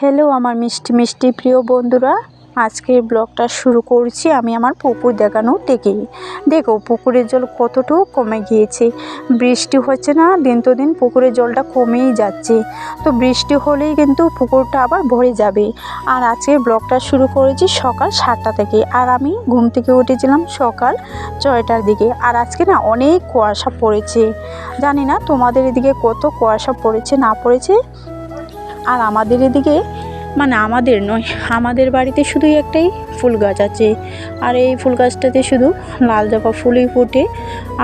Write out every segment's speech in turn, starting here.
Hello আমার মিষ্টি মিষ্টি প্রিয় বন্ধুরা, আজকের ব্লগটা শুরু করছি আমি আমার পুকুর দেখানো থেকে দেখো, পুকুরের জল কতটুকু কমে গিয়েছে। বৃষ্টি হচ্ছে না, দিন তো দিন পুকুরের জলটা কমেই যাচ্ছে। তো বৃষ্টি হলেই কিন্তু পুকুরটা আবার ভরে যাবে। আর আজকে ব্লগটা শুরু করেছি সকাল সাতটা থেকে। আর আমি ঘুম থেকে উঠেছিলাম সকাল ছয়টার দিকে। আর আজকে না অনেক কুয়াশা পড়েছে। জানি না তোমাদের এদিকে কত কুয়াশা পড়েছে, না পড়েছে? আর আমাদের এদিকে মানে আমাদের নয়, আমাদের বাড়িতে শুধুই একটাই ফুল গাছ আছে। আর এই ফুল গাছটাতে শুধু লাল জবা ফুলই ফোটে,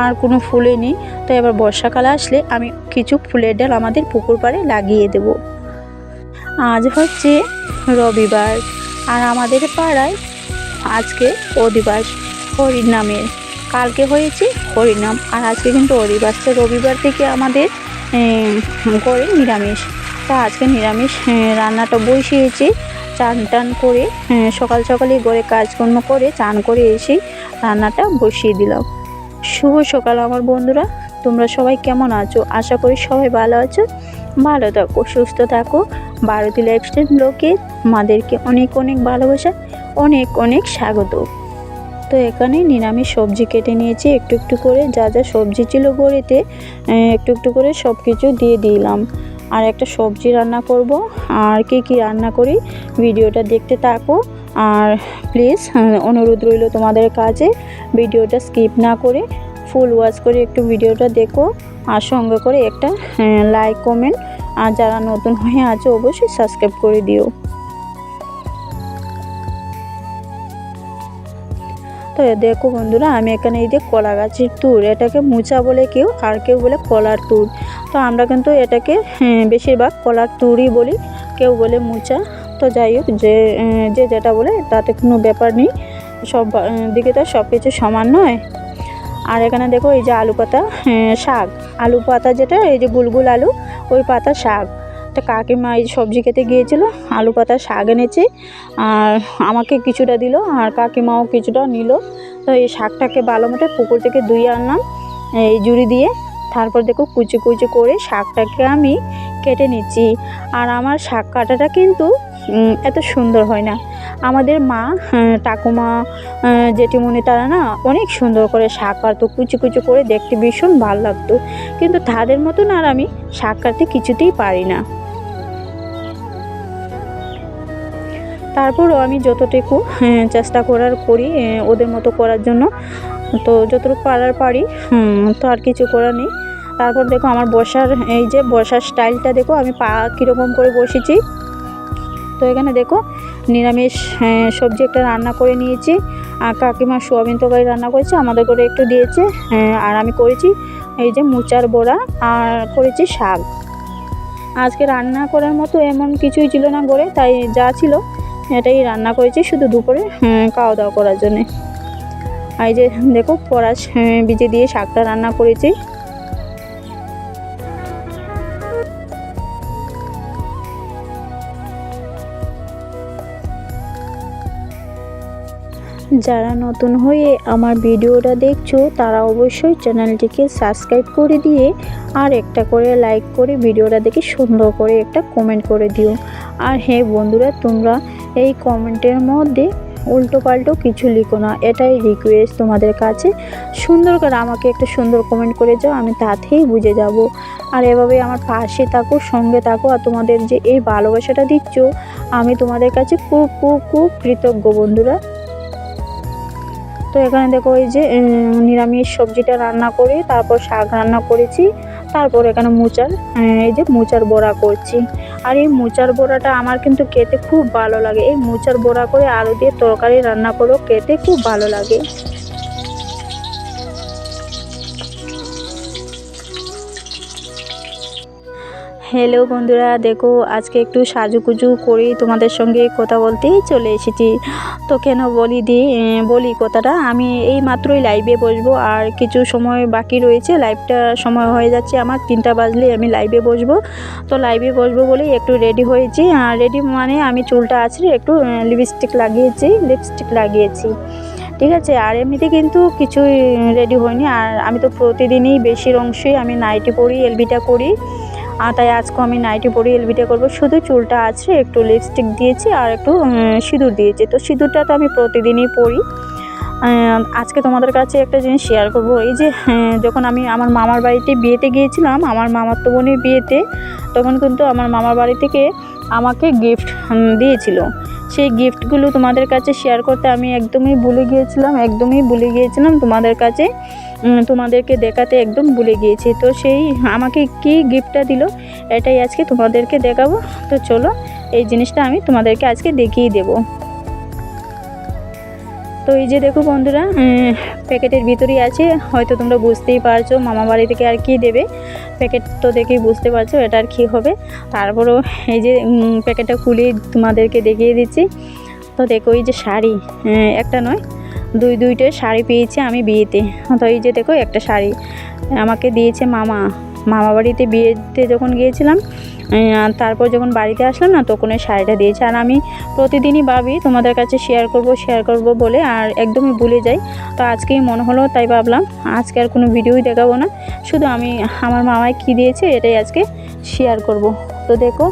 আর কোনো ফুলে নেই। তাই এবার বর্ষাকাল আসলে আমি কিছু ফুলের ডাল আমাদের পুকুর পাড়ে লাগিয়ে দেব। আজ হচ্ছে রবিবার, আর আমাদের পাড়ায় আজকে অধিবাস, হরিনামের। কালকে হয়েছে হরিনাম, আর আজকে কিন্তু অধিবাস তো রবিবার থেকে আমাদের করে নিরামিষ। তা আজকে নিরামিষ রান্নাটা বসিয়েছি। চান টান করে সকাল সকালে ঘরে কাজকর্ম করে চান করে এসেই রান্নাটা বসিয়ে দিলাম। শুভ সকাল আমার বন্ধুরা, তোমরা সবাই কেমন আছো? আশা করি সবাই ভালো আছো। ভালো থাকো, সুস্থ থাকো। ভারতী লাইফস্টাইল ব্লকে আমাদেরকে অনেক অনেক ভালোবাসা, অনেক অনেক স্বাগত। তো এখানে নিরামিষ সবজি কেটে নিয়েছি, একটু একটু করে যা যা সবজি ছিল গড়িতে একটু একটু করে সব কিছু দিয়ে দিলাম। আর একটা সবজি রান্না করব। আর কি কি রান্না করি ভিডিওটা দেখতে থাকো। আর প্লিজ, অনুরোধ রইল তোমাদের কাছে ভিডিওটা স্কিপ না করে, ফুল ওয়াচ করে একটু ভিডিওটা দেখো। আর সঙ্গে করে একটা লাইক কমেন্ট আর যারা নতুন হয়ে আছে অবশ্যই সাবস্ক্রাইব করে দিও। তো দেখো বন্ধুরা, আমি এখানে এই যে কলা গাছের তুর, এটাকে মুচা বলে কেউ, আর কেউ বলে কলার তুর। তো আমরা কিন্তু এটাকে হ্যাঁ, বেশিরভাগ কলার তুড়ি বলি কেউ বলে মুচা। তো যাই হোক যে যে যেটা বলে তাতে কোনো ব্যাপার নেই। সব দিকে তো সব কিছু সমান নয়। আর এখানে দেখো এই যে আলু পাতা হ্যাঁ, শাক। আলু পাতা যেটা এই যে গুলগুল আলু ওই পাতা শাক। একটা কাকিমা এই সবজি খেতে গিয়েছিল আলু পাতা শাক এনেছে। আর আমাকে কিছুটা দিল আর কাকিমাও কিছুটা নিল। তো এই শাকটাকে ভালো মতো পুকুর থেকে ধুয়ে আনলাম এই জুড়ি দিয়ে। তারপর দেখো কুচি কুচি করে শাকটাকে আমি কেটে নিচ্ছি। আর আমার শাক কাটাটা কিন্তু এত সুন্দর হয় না। আমাদের মা ঠাকুমা জেঠিমণি তারা না অনেক সুন্দর করে শাক কাটতো, কুচি কুচি করে দেখতে ভীষণ ভালো লাগতো। কিন্তু তাদের মতন আর আমি শাক কাটতে কিছুতেই পারি না। তারপরও আমি যতটুকু চেষ্টা করার করি ওদের মতো করার জন্য। তো যতটুকু পারার পারি তো আর কিছু করার নেই। তারপর দেখো আমার বসার, এই যে বসার স্টাইলটা দেখো, আমি পা কীরকম করে বসেছি। তো এখানে দেখো নিরামিষ সবজি একটা রান্না করে নিয়েছি। আর কাকিমা সোয়াবিন তরকারি রান্না করেছে, আমাদের করে একটু দিয়েছে আর আমি করেছি এই যে মুচার বড়া আর করেছি শাক। আজকে রান্না করার মতো এমন কিছুই ছিল না করে তাই যা ছিল এটাই রান্না করেছি শুধু দুপুরে খাওয়া দাওয়া করার জন্যে। এই যে দেখো পরাশ বিজে দিয়ে শাকটা রান্না করেছি। যারা নতুন হয়ে আমার ভিডিওটা দেখছ, তারা অবশ্যই চ্যানেলটিকে সাবস্ক্রাইব করে দিয়ে আর একটা করে লাইক করে ভিডিওটা দেখে সুন্দর করে একটা কমেন্ট করে দিও। আর হ্যাঁ বন্ধুরা, তোমরা এই কমেন্টের মধ্যে উল্টো পাল্টো কিছু লিখো না, এটাই রিকোয়েস্ট তোমাদের কাছে। সুন্দর করে আমাকে একটা সুন্দর কমেন্ট করে যাও, আমি তাতেই বুঝে যাব। আর এভাবে আমার পাশে থাকো, সঙ্গে থাকো, আর তোমাদের যে এই ভালোবাসাটা দিচ্ছ, আমি তোমাদের কাছে খুব খুব খুব কৃতজ্ঞ বন্ধুরা। তো এখানে দেখো ওই যে নিরামিষ সবজিটা রান্না করে, তারপর শাক রান্না করেছি, তারপর এখানে মোচার এই যে মোচার বড়া করছি। আর এই মোচার বড়াটা আমার কিন্তু খেতে খুব ভালো লাগে। এই মোচার বড়া করে আলু দিয়ে তরকারি রান্না করেও খেতে খুব ভালো লাগে। হ্যালো বন্ধুরা, দেখো আজকে একটু সাজুকুজু করেই তোমাদের সঙ্গে কথা বলতেই চলে এসেছি। তো কেন বলি দি বলি কথাটা, আমি এই মাত্রই লাইভে বসবো, আর কিছু সময় বাকি রয়েছে লাইভটা সময় হয়ে যাচ্ছে আমার, তিনটা বাজলে আমি লাইভে বসবো। তো লাইভে বসবো বলেই একটু রেডি হয়েছি, আর রেডি মানে আমি চুলটা আছড়ে একটু লিপস্টিক লাগিয়েছি লিপস্টিক লাগিয়েছি। ঠিক আছে, আর এমনিতে কিন্তু কিছুই রেডি হয়নি, আর আমি তো প্রতিদিনই বেশির অংশই আমি নাইটি পরি এলবিটা করি। তাই আজকে আমি নাইটি পরে এলবিটা করব। শুধু চুলটা আছে একটু লিপস্টিক দিয়েছি আর একটু সিঁদুর দিয়েছি। তো সিঁদুরটা তো আমি প্রতিদিনই পরি। আজকে তোমাদের কাছে একটা জিনিস শেয়ার করব। এই যে হ্যাঁ, যখন আমি আমার মামার বাড়িতে বিয়েতে গিয়েছিলাম আমার মামার তো বোনের বিয়েতে তখন কিন্তু আমার মামার বাড়ি থেকে আমাকে গিফট দিয়েছিল। সেই গিফটগুলো তোমাদের কাছে শেয়ার করতে আমি একদমই ভুলে গিয়েছিলাম, একদমই ভুলে গিয়েছিলাম তোমাদের কাছে। তোমাদেরকে দেখাতে একদম ভুলে গিয়েছি। তো সেই আমাকে কি গিফটটা দিল, এটাই আজকে তোমাদেরকে দেখাবো। তো চলো, এই জিনিসটা আমি তোমাদেরকে আজকে দেখিয়ে দেবো। তো এই যে দেখো বন্ধুরা প্যাকেটের ভিতরেই আছে। হয়তো তোমরা বুঝতেই পারছ মামা বাড়ি থেকে আর কি দেবে। প্যাকেট তো দেখেই বুঝতে পারছ এটা আর কী হবে। তারপরেও এই যে প্যাকেটটা খুলে তোমাদেরকে দেখিয়ে দিচ্ছি। তো দেখো এই যে শাড়ি একটা নয়, দুই দুইটা শাড়ি পেয়েছি আমি বিয়েতে। তো এই যে দেখো একটা শাড়ি আমাকে দিয়েছে মামা। মামা বাড়িতে বিয়েতে যখন গিয়েছিলাম তারপর যখন বাড়িতে আসলাম না, তখন ওই শাড়িটা দিয়েছে। আর আমি প্রতিদিনই ভাবি, তোমাদের কাছে শেয়ার করব শেয়ার করব বলে, আর একদমই ভুলে যাই। তো আজকেই মনে হলো, তাই ভাবলাম আজকে আর কোনো ভিডিওই দেখাবো না। শুধু আমি, আমার মামায় কী দিয়েছে, এটাই আজকে শেয়ার করব। তো দেখো,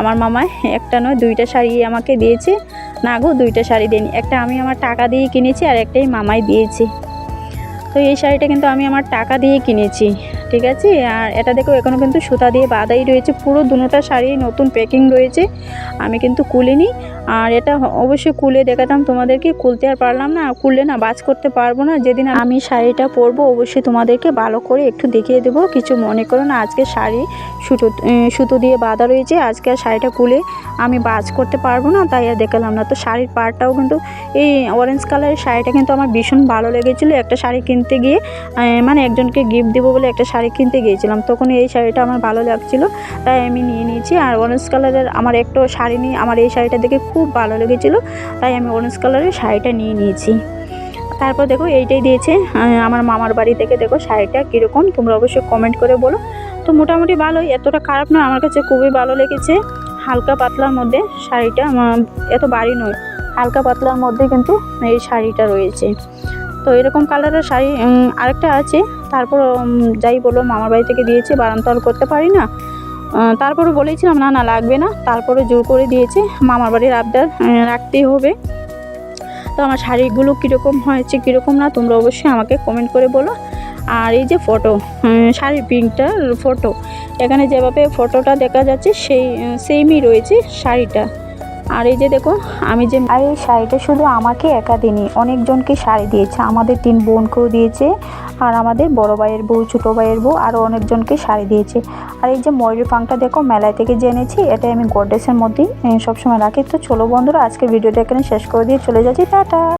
আমার মামায় একটা নয়, দুইটা শাড়ি আমাকে দিয়েছে। না গো, দুইটা শাড়ি দেয়নি। একটা আমি আমার টাকা দিয়ে কিনেছি, আর একটাই মামাই দিয়েছে। তো এই শাড়িটা কিন্তু আমি আমার টাকা দিয়ে কিনেছি। ঠিক আছে? আর এটা দেখো এখনও কিন্তু সুতা দিয়ে বাঁধাই রয়েছে। পুরো দুটোটা শাড়ি, নতুন প্যাকিং রয়েছে। আমি কিন্তু কুলিনি আর এটা অবশ্যই কুলে দেখাতাম তোমাদেরকে। কুলতে আর পারলাম না কুললে না বাজ করতে পারব না। যেদিন আমি শাড়িটা পরবো, অবশ্যই তোমাদেরকে ভালো করে একটু দেখিয়ে দেবো। কিছু মনে করো না, আজকে শাড়ি সুতো সুতো দিয়ে বাঁধা রয়েছে। আজকে আর শাড়িটা কুলে আমি বাজ করতে পারব না, তাই আর দেখালাম না। তো শাড়ির পাড়টাও কিন্তু, এই অরেঞ্জ কালারের শাড়িটা কিন্তু আমার ভীষণ ভালো লেগেছিলো। একটা শাড়ি কিনতে গিয়ে মানে একজনকে গিফট দেবো বলে একটা শাড়ি কিনতে গিয়েছিলাম, তখন এই শাড়িটা আমার ভালো লাগছিল, তাই আমি নিয়ে নিয়েছি। আর অরেঞ্জ কালারের আমার একটা শাড়ি নিয়ে, আমার এই শাড়িটা দেখে খুব ভালো লেগেছিলো, তাই আমি অরেঞ্জ কালারের শাড়িটা নিয়ে নিয়েছি। তারপর দেখো, এইটাই দিয়েছে আমার মামার বাড়ি থেকে দেখো শাড়িটা কীরকম, তোমরা অবশ্যই কমেন্ট করে বলো। তো মোটামুটি ভালোই, এতটা খারাপ নয়, আমার কাছে খুবই ভালো লেগেছে। হালকা পাতলার মধ্যে শাড়িটা এত বাড়ি নয়, হালকা পাতলার মধ্যে কিন্তু এই শাড়িটা রয়েছে। তো এরকম কালারের শাড়ি আরেকটা আছে। তারপর যাই বলো, মামার বাড়ি থেকে দিয়েছে বারান তো আর করতে পারি না। তারপরে বলেছিলাম, না না, লাগবে না। তারপরে জোর করে দিয়েছে, মামার বাড়ির আবদার রাখতেই হবে। তো আমার শাড়িগুলো কীরকম হয়েছে, কীরকম না, তোমরা অবশ্যই আমাকে কমেন্ট করে বলো। আর এই যে ফটো শাড়ির পিঙ্কটার ফটো এখানে যেভাবে ফটোটা দেখা যাচ্ছে, সেই সেমই রয়েছে শাড়িটা। আর এই যে দেখো আমি যে আর এই শাড়িটা শুধু আমাকে একা দিনই অনেকজনকে শাড়ি দিয়েছে। আমাদের তিন বোনকেও দিয়েছে, আর আমাদের বড় ভাইয়ের বউ, ছোটো ভাইয়ের বউ আরও অনেকজনকে শাড়ি দিয়েছে। আর এই যে ময়ূরের পাংটা দেখো, মেলায় থেকে জেনেছি এটাই আমি গোড্রেসের মধ্যেই সবসময় রাখি। তো চলো বন্ধুরা আজকে ভিডিওটা এখানে শেষ করে দিয়ে চলে যাচ্ছি। টাটা!